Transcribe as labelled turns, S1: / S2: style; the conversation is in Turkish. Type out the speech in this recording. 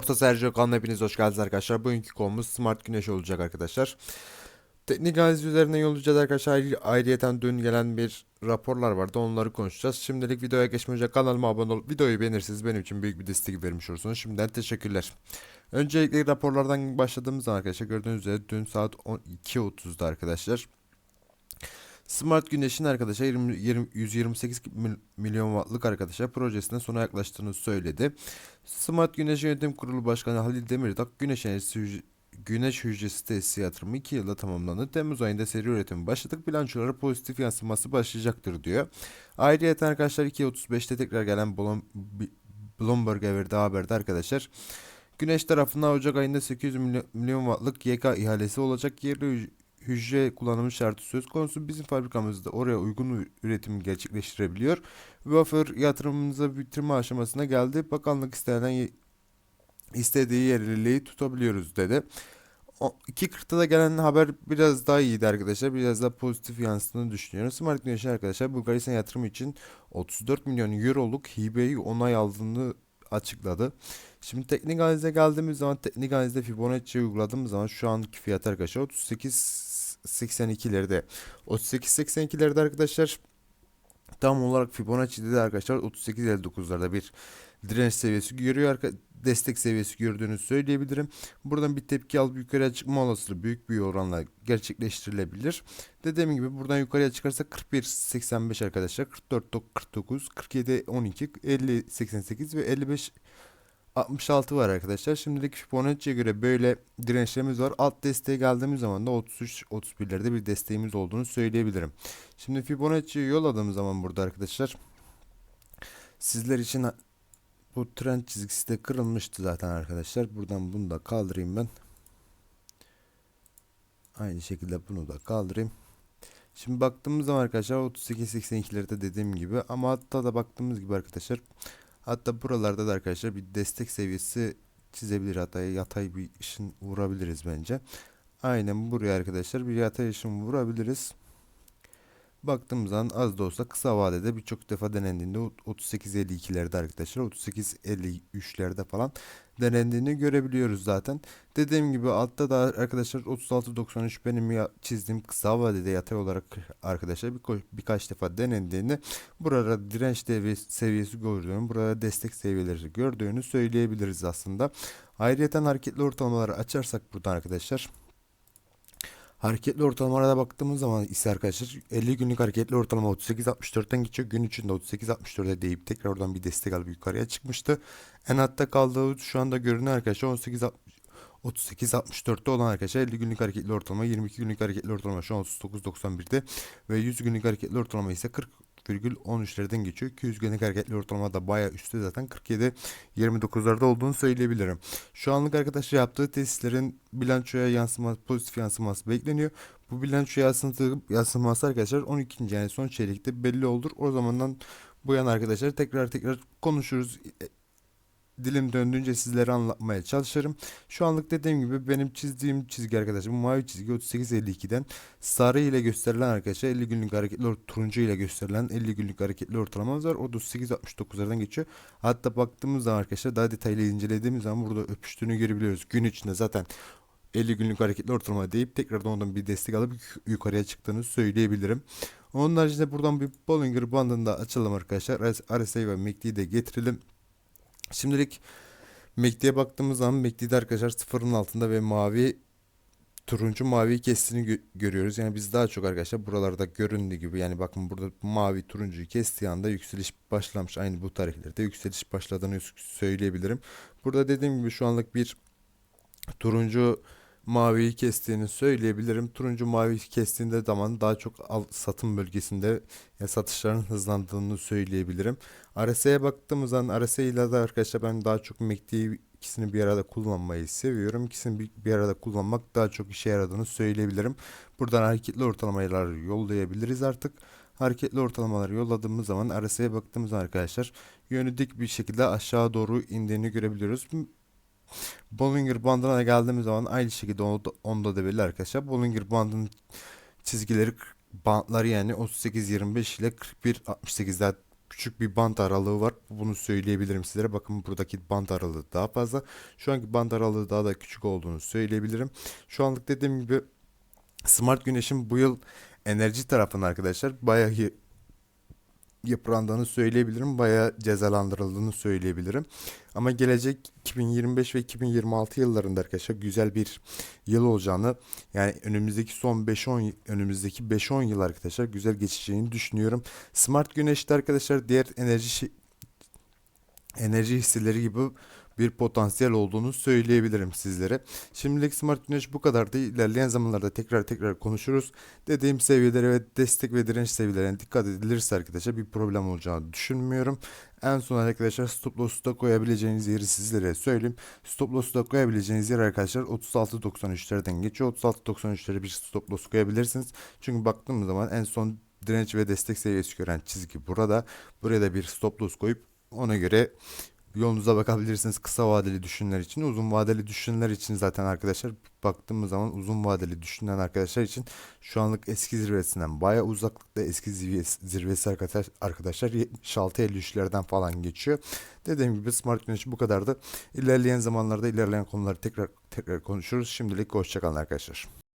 S1: Orta Sergio kanalına hepiniz hoş geldiniz arkadaşlar. Bugünkü konumuz Smart Güneş olacak arkadaşlar. Teknik analiz üzerine yollayacağız arkadaşlar. Ayrı- Ayrıyeten dün gelen bir raporlar vardı. Onları konuşacağız. Şimdilik videoya geçmeden kanalıma abone olup videoyu beğenirseniz benim için büyük bir destek vermiş olursunuz. Şimdiden teşekkürler. Öncelikle raporlardan başladığımız zaman arkadaşlar gördüğünüz üzere dün saat 12.30'da arkadaşlar. Smart Güneş'in arkadaşlar 20, 20 128 mil- milyon wattlık arkadaşlar projesine sona yaklaştığını söyledi. Smart Güneş Yönetim Kurulu Başkanı Halil Demirdağ, Güneş Enerjisi Güneş Hücresi Tesisi yatırımı 2 yılda tamamlandı. Temmuz ayında seri üretimi başladık. Bilançolara pozitif yansıması başlayacaktır diyor. Ayrıca arkadaşlar 2.35'te tekrar gelen Blom- Bloomberg'e verdiği haberde arkadaşlar Güneş tarafından Ocak ayında 800 milyon, milyon wattlık YK ihalesi olacak. Yerli hücre kullanımı şartı söz konusu. Bizim fabrikamızda oraya uygun üretimi gerçekleştirebiliyor. Wafer yatırımımıza bitirme aşamasına geldi. Bakanlık istenen istediği yerliliği tutabiliyoruz dedi. O 2.40'da da gelen haber biraz daha iyiydi arkadaşlar. Biraz daha pozitif yansıdığını düşünüyorum. Smart Güneş'in arkadaşlar Bulgaristan yatırımı için 34 milyon euroluk hibeyi onay aldığını açıkladı. Şimdi teknik analize geldiğimiz zaman teknik analizde Fibonacci uyguladığımız zaman şu anki fiyat arkadaşlar 38.82'lerde. 38.82'lerde arkadaşlar tam olarak Fibonacci'de de arkadaşlar 38.59'larda bir direnç seviyesi görüyor. Destek seviyesi gördüğünü söyleyebilirim. Buradan bir tepki alıp yukarıya çıkma olasılığı büyük bir oranla gerçekleştirilebilir. Dediğim gibi buradan yukarıya çıkarsa 41.85 arkadaşlar. 44.49, 47.12, 50.88 ve 55 66 var arkadaşlar. Şimdilik Fibonacci'ye göre böyle dirençlerimiz var. Alt desteğe geldiğimiz zaman da 33-31'lerde bir desteğimiz olduğunu söyleyebilirim. Şimdi Fibonacci'yi yolladığım zaman burada arkadaşlar sizler için bu trend çizgisi de kırılmıştı zaten arkadaşlar. Buradan bunu da kaldırayım ben. Aynı şekilde bunu da kaldırayım. Şimdi baktığımız zaman arkadaşlar 38-82'lerde dediğim gibi ama hatta da baktığımız gibi arkadaşlar hatta buralarda da arkadaşlar bir destek seviyesi çizebilir hatta yatay bir ışın vurabiliriz bence. Aynen buraya arkadaşlar bir yatay ışın vurabiliriz. Baktığımız zaman az da olsa kısa vadede birçok defa denendiğinde 38.52'lerde arkadaşlar 38.53'lerde falan denendiğini görebiliyoruz zaten. Dediğim gibi altta da arkadaşlar 36.93 benim çizdiğim kısa vadede yatay olarak arkadaşlar bir, birkaç defa denendiğini burada direnç seviyesi gördüğünü burada destek seviyeleri gördüğünü söyleyebiliriz aslında. Ayrıca hareketli ortalamaları açarsak buradan arkadaşlar Hareketli ortalamalara baktığımız zaman ise arkadaşlar 50 günlük hareketli ortalama 38.64'ten geçiyor. Gün içinde 38.64'e deyip tekrar oradan bir destek alıp yukarıya çıkmıştı. En altta kaldığı şu anda görünen arkadaşlar 18 38.64'te olan arkadaşlar 50 günlük hareketli ortalama 22 günlük hareketli ortalama şu an 39.91'de ve 100 günlük hareketli ortalama ise 40,13'lerden geçiyor. 200 günlük hareketli ortalama da bayağı üstte zaten 47 29'larda olduğunu söyleyebilirim. Şu anlık arkadaşlar yaptığı tesislerin bilançoya yansıma pozitif yansıması bekleniyor. Bu bilanço yansıtı, yansıması arkadaşlar 12. yani son çeyrekte belli olur. O zamandan bu yana arkadaşlar tekrar tekrar konuşuruz. E, Dilim döndüğünce sizlere anlatmaya çalışırım. Şu anlık dediğim gibi benim çizdiğim çizgi arkadaşlar bu mavi çizgi 38.52'den sarı ile gösterilen arkadaşlar 50 günlük hareketli turuncu ile gösterilen 50 günlük hareketli ortalamamız var. O da 38.69'lardan geçiyor. Hatta baktığımız zaman arkadaşlar daha detaylı incelediğimiz zaman burada öpüştüğünü görebiliyoruz. Gün içinde zaten 50 günlük hareketli ortalama deyip tekrardan ondan bir destek alıp yuk- yukarıya çıktığını söyleyebilirim. Onun haricinde buradan bir Bollinger bandını da açalım arkadaşlar. RSI ve MACD'yi de getirelim. Şimdilik MACD'ye baktığımız zaman MACD'de arkadaşlar sıfırın altında ve mavi turuncu mavi kestiğini gö- görüyoruz. Yani biz daha çok arkadaşlar buralarda göründüğü gibi yani bakın burada mavi turuncuyu kestiği anda yükseliş başlamış. Aynı bu tarihlerde yükseliş başladığını söyleyebilirim. Burada dediğim gibi şu anlık bir turuncu maviyi kestiğini söyleyebilirim. Turuncu mavi kestiğinde zaman daha çok al, satım bölgesinde ya satışların hızlandığını söyleyebilirim. RSI'ye baktığımız zaman RSI ile de arkadaşlar ben daha çok MACD ikisini bir arada kullanmayı seviyorum. İkisini bir, bir arada kullanmak daha çok işe yaradığını söyleyebilirim. Buradan hareketli ortalamalar yollayabiliriz artık. Hareketli ortalamaları yolladığımız zaman RSI'ye baktığımız arkadaşlar yönü dik bir şekilde aşağı doğru indiğini görebiliyoruz. Bollinger bandına geldiğimiz zaman aynı şekilde onda, onda da belli arkadaşlar. Bollinger bandının çizgileri bantları yani 38-25 ile 41-68'ler küçük bir bant aralığı var. Bunu söyleyebilirim sizlere. Bakın buradaki bant aralığı daha fazla. Şu anki bant aralığı daha da küçük olduğunu söyleyebilirim. Şu anlık dediğim gibi Smart Güneş'in bu yıl enerji tarafında arkadaşlar bayağı yıprandığını söyleyebilirim. Bayağı cezalandırıldığını söyleyebilirim. Ama gelecek 2025 ve 2026 yıllarında arkadaşlar güzel bir yıl olacağını yani önümüzdeki son 5-10 önümüzdeki 5-10 yıl arkadaşlar güzel geçeceğini düşünüyorum. Smart Güneş'te arkadaşlar diğer enerji enerji hisseleri gibi bir potansiyel olduğunu söyleyebilirim sizlere. Şimdilik Smart Güneş bu kadardı. İlerleyen zamanlarda tekrar tekrar konuşuruz. Dediğim seviyelere ve destek ve direnç seviyelerine dikkat edilirse arkadaşlar bir problem olacağını düşünmüyorum. En son arkadaşlar stop loss'u da koyabileceğiniz yeri sizlere söyleyeyim. Stop loss'u da koyabileceğiniz yer arkadaşlar 36.93'lerden geçiyor. 36.93'lere bir stop loss koyabilirsiniz. Çünkü baktığımız zaman en son direnç ve destek seviyesi gören çizgi burada. Buraya da bir stop loss koyup ona göre yolunuza bakabilirsiniz kısa vadeli düşünenler için. Uzun vadeli düşünenler için zaten arkadaşlar baktığımız zaman uzun vadeli düşünen arkadaşlar için şu anlık eski zirvesinden bayağı uzaklıkta eski zirvesi arkadaş, arkadaşlar 76-53'lerden falan geçiyor. Dediğim gibi Smart Güneş bu kadardı. İlerleyen zamanlarda ilerleyen konuları tekrar tekrar konuşuruz. Şimdilik hoşçakalın arkadaşlar.